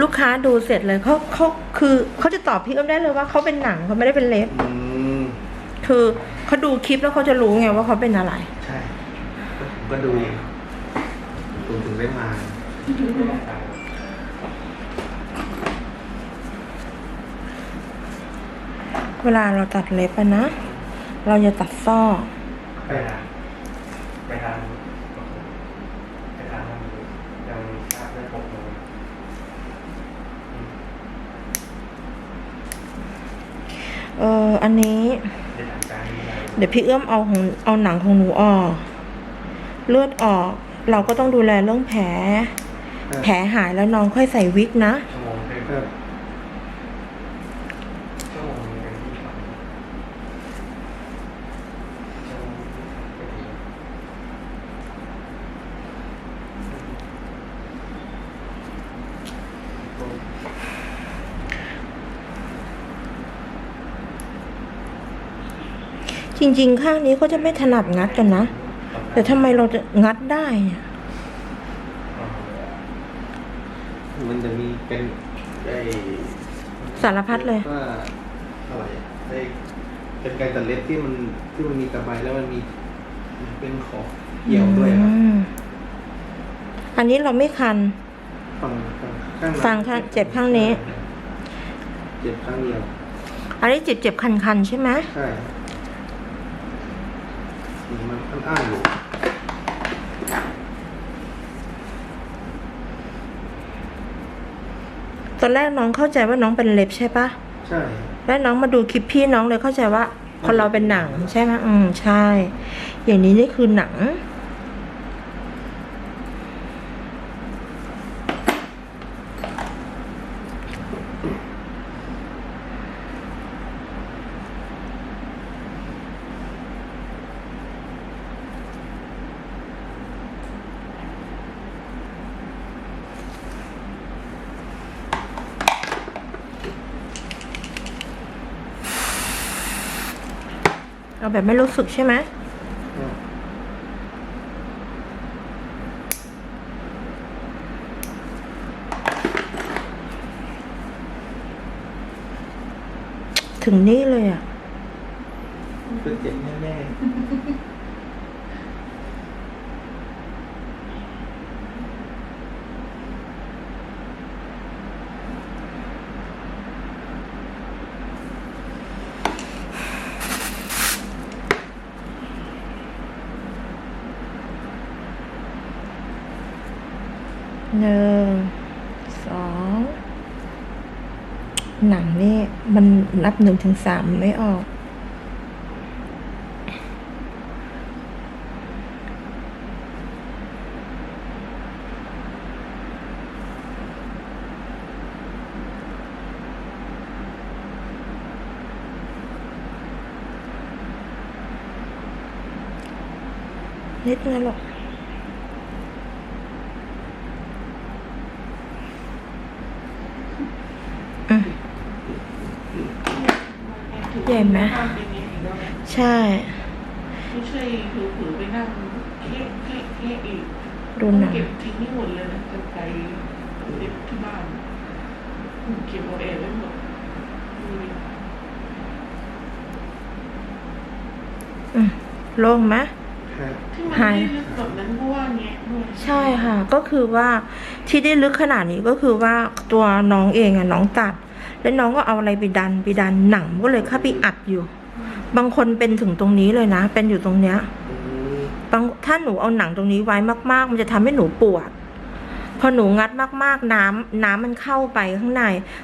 ลูกค้าดูเสร็จเลยเขาเขาคือเขาจะตอบพี่เอิ้มได้เลยว่าเขาเป็นหนังเขาไม่ได้เป็นเล็บ อืมคือเขาดูคลิปแล้วเขาจะรู้ไงว่าเขาเป็นอะไร ใช่ผมก็ดูเองผมถึงได้มาเวลาเราตัดเล็บอะนะ เราจะตัดซอกไปทางไปทางไปทางมันยังทราบได้หกโมง เอออันนี้ เดี๋ยวพี่เอื้อมเอาของเอาหนังของหนูออก เลือดออก เราก็ต้องดูแลเรื่องแผล แผลหายแล้วน้องค่อยใส่วิกนะชั่วโมงเพิ่มชั่วโมงหนึ่งเป็นที่สองชั่วโมงเป็นที่ จริง ๆ ข้างนี้เขาจะไม่ถนัดงัดกันนะ แต่ทำไมเราจะงัดได้เนี่ยมันจะมีเป็นไอ้สารพัดเลยว่าอะไรอะไอ้เป็นการตัดเล็บที่มันที่มันมีตะไบแล้วมันมีเป็นขอบเกี่ยวด้วยครับอืมอันนี้เราไม่คันฝั่งฝั่งข้างหลัฝั่งข้างเจ็บข้างนี้ เจ็บข้างเดียว อันนี้เจ็บเจ็บๆคันๆใช่ไหมใช่ มันมันอ้างอยู่ตอนแรกน้องเข้าใจว่าน้องเป็นเล็บใช่ปะใช่ แล้วน้องมาดูคลิปพี่น้องเลยเข้าใจว่าคนเราเป็นหนังใช่ไหมอืมใช่ อย่างนี้นี่คือหนัง เอาแบบไม่รู้สึกใช่ไหมถึงนี่เลยอะ คือเจ็บแน่ หนึ่งสองหนังนี่มันนับหนึ่งถึงสามไม่ออก นิดนึงหรอก อืม ใหญ่ไหมข้ามไปเนี่ยอีกแล้วนะใช่ไม่ใช่ถือๆไปนั่งเครียดเครียดเครียดอีกดูหนังเก็บทิ้งให้หมดเลยนะจะไปเก็บที่บ้านเก็บเอาเองไว้หมดดูดิอืมโล่งไหมๆครับที่มันหายไม่ได้ลึกแบบนั้นเพราะว่าแงะด้วยใช่ค่ะ ก็คือว่าที่ได้ลึกขนาดนี้ก็คือว่าตัวน้องเองอะน้องตัด แล้วน้องก็เอาอะไรไปดันไปดันหนังก็เลยเข้าไปอัดอยู่ บางคนเป็นถึงตรงนี้เลยนะ เป็นอยู่ตรงเนี้ยอืมบางถ้าหนูเอาหนังตรงนี้ไว้มาก ๆ มันจะทำให้หนูปวด พอหนูงัดมากๆน้ำน้ำมันเข้าไปข้างใน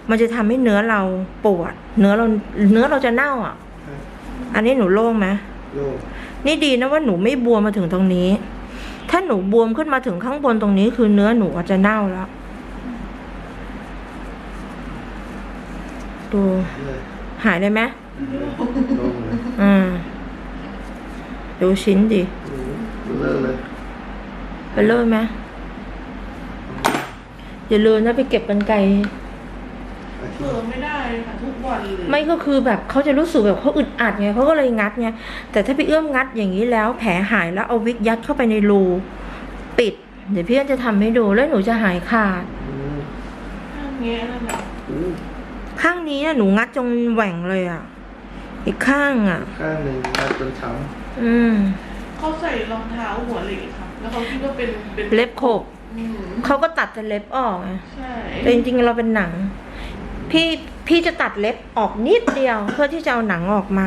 มันจะทำให้เนื้อเราปวด เนื้อเราเนื้อเราจะเน่าอะครับอันนี้หนูโล่งไหมโล่งนี่ดีนะว่าหนูไม่บวมมาถึงตรงนี้ ถ้าหนูบวมขึ้นมาถึงข้างบนตรงนี้ คือเนื้อหนูอาจจะเน่าแล้ว ดูเลยหายได้ไหมโล่งเลยอืมดูชิ้นดิอืมเลิกเลยไปเลิศไหมอย่าลืมนะไปเก็บกันไกลอาทิเผื่ตอย์ไม่ได้ค่ะทุกวันเลยไม่ก็คือแบบเขาจะรู้สึกแบบเขาอึดอัดไงเขาก็เลยงัดไงแต่ถ้าพี่เอื้อมงัดอย่างนี้แล้ว แผลหายแล้วเอาวิกยัดเข้าไปในรูปิด เดี๋ยวพี่เอื้อมจะทำให้ดูแล้วหนูจะหายขาดอืมถ้าแง่นั่นน่ะอู้ ข้างนี้น่ะหนูงัดจนแหว่งเลยอะ อีกข้างอะ ข้างหนึ่งมาจนช้อืม เขาใส่รองเท้าหัวเหล็กค่ะ แล้วเขาคิดว่าเป็นเป็นเล็บขบอืมเขาก็ตัดแต่เล็บออกไงใช่แต่จริงๆเราเป็นหนัง พี่พี่จะตัดเล็บออกนิดเดียว เพื่อที่จะเอาหนังออกมา